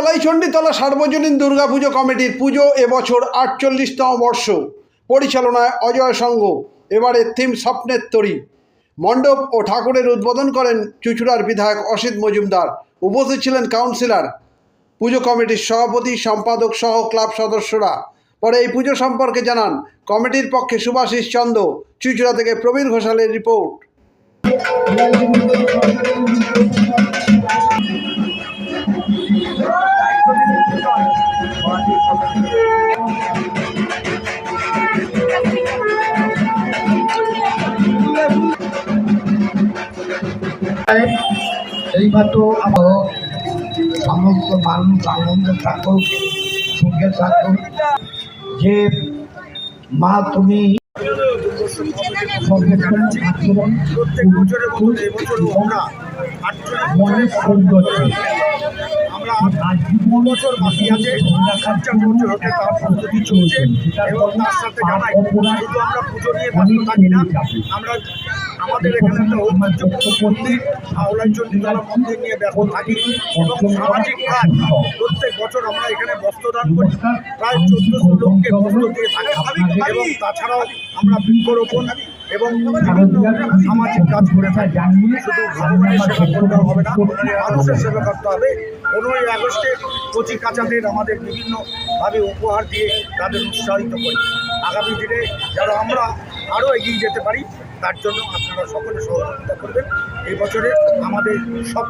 আউলাইচণ্ডীতলা সার্বজনীন দুর্গাপুজো কমিটির পুজো এবছর আটচল্লিশতম বর্ষ। পরিচালনায় অজয় সংঘ এবারে থিম স্বপ্নের তরী। মণ্ডপ ও ঠাকুরের উদ্বোধন করেন চুচুড়ার বিধায়ক অসিত মজুমদার। উপস্থিত ছিলেন কাউন্সিলর, পুজো কমিটির সভাপতি, সম্পাদক সহ ক্লাব সদস্যরা। পরে এই পুজো সম্পর্কে জানান কমিটির পক্ষে সুভাষিস চন্দ্র চুচুড়া থেকে প্রবীর ঘোষালের রিপোর্ট। এইবার তো আমার সমস্ত মানুষ আনন্দে থাকুক সুখে থাকুক। যে মা তুমি সর্বোত্তম আচরণ আমরা আজীবন বছর বাকি আছে। পঞ্চাশ বছর হতে তার প্রস্তুতি চলছে। এবং তার সাথে জানাই শুধু আমরা পুজো নিয়ে ব্যস্ত থাকি না আমরা আমাদের এখানে একটা ঐতিহ্যপূর্ণ মন্দির হাওলাই চণ্ডীতলা মন্দির নিয়ে ব্যস্ত থাকি। এবং সামাজিক কাজ প্রত্যেক বছর আমরা এখানে বস্ত্রদান করি। প্রায় চোদ্দশো লোককে বস্ত্র দিয়ে থাকি। এবং তাছাড়াও আমরা বৃক্ষরোপণ এবং সামাজিক কাজ করে থাকি শুধু ভগবানের করতে হবে না, মানুষের সেবা করতে হবে। পনেরোই আগস্টে কচি কাঁচাদের আমাদের বিভিন্নভাবে উপহার দিয়ে তাদের উৎসাহিত করি। আগামী দিনে যারা আমরা আরও এগিয়ে যেতে পারি, তার জন্য আপনারা সকলে সহযোগিতা করবেন। এই বছরে আমাদের সব